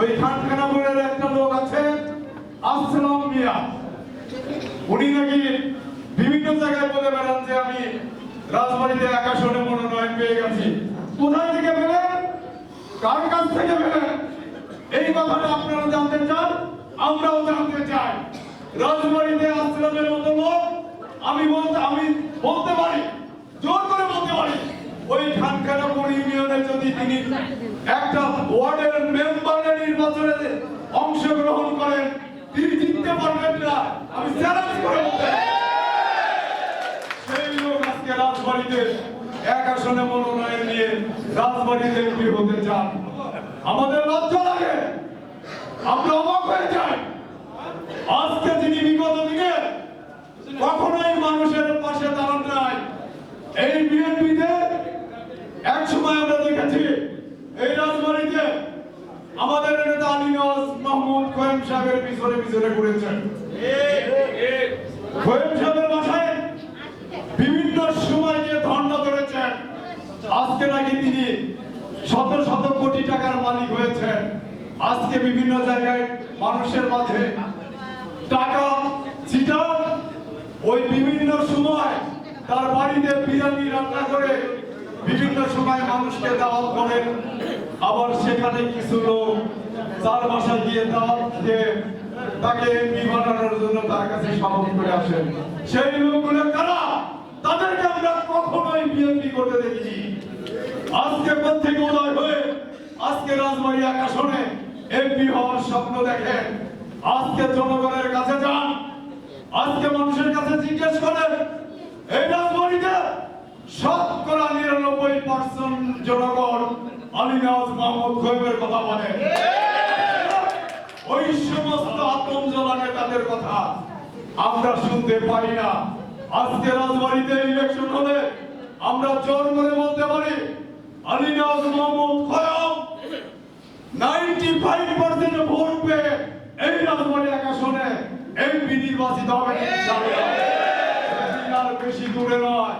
ওই খানখানাপুরের একটা লোক আছে আসলাম মিয়া। উনি নাকি বিভিন্ন জায়গায় বলে বেড়ান যে আমি রাজবাড়িতে একাশনে মনোনয়ন পেয়ে গেছি। কোথায় থেকে পেলেন কার কাছ থেকে পেলেন এই কথাটা আপনারা জানতে চান, আমরাও জানতে চাই। রাজবাড়িতে আসলামের মতো লোক, আমি বলতে আমি বলতে পারি জোর করে বলতে পারি ওই খানখানাপুর ইউনিয়নে যদি তিনি একটা ওয়ার্ডের মেম্বারের নির্বাচনে অংশগ্রহণ করেন। তিনি জিততে পারবেন না। আমি চ্যালেঞ্জ করে সেই লোক আজকে রাজবাড়িতে এক আসনে মনোনয়ন নিয়ে রাজবাড়িতে এমপি হতে চান। আমাদের লজ্জা লাগে। আমরা অবাক হয়ে যাই। আজকে যিনি বিগত দিনে কখনোই মানুষের পাশে দাঁড়ান নাই, এই বিএনপিতে এক সময় আমরা দেখেছি এই রাজবাড়িতে আমাদের নেতা আলী নওয়াজ মাহমুদ খোয়েম সাহেবের পিছনে পিছনে ঘুরেছেন। খোয়েম সাহেবের বাসায় বিভিন্ন সময় যে ধর্ণা ধরেছেন। আজকে নাকি তিনি শত শত কোটি টাকার মালিক হয়েছেন। আজকে বিভিন্ন জায়গায় মানুষের মাঝে টাকা ছিটান ওই বিভিন্ন সময় তার বাড়িতে বিরিয়ানি রান্না করে বিভিন্ন সময় মানুষকে দাওয়াত করেন আবার সেখানে কিছু লোক তার বাসায় গিয়ে দাওয়াত দিয়ে তাকে এমপি বানানোর জন্য তার কাছে সামন করে আসেন। সেই লোকগুলো কারা? তাদেরকে আমরা কখনোই বিএনপি করতে দেখিনি। আজকে প্রত্যেক উদয় হয়ে আজকে রাজবাড়ি আসনে এমপি হওয়ার স্বপ্ন দেখেন। আজকে জনগণের কাছে যান। আজকে মানুষের কাছে জিজ্ঞেস করেন শতকরা নিরানব্বই পার্সেন্ট জনগণ আলী নওয়াজ মাহমুদ খোয়েবের কথা বলে। ওই সমস্ত আতম জ্বলা নেতাদের কথা আমরা শুনতে পারি না। আজকে রাজবাড়িতে ইলেকশন হলে আমরা জোর করে বলতে পারি Ali Nawaz Mahmud Khoyeb ninety five percent vote পেয়ে এই রাজবাড়ি আকাশনে এমপি নির্বাচিত হবে। আর বেশি দূরে নয়।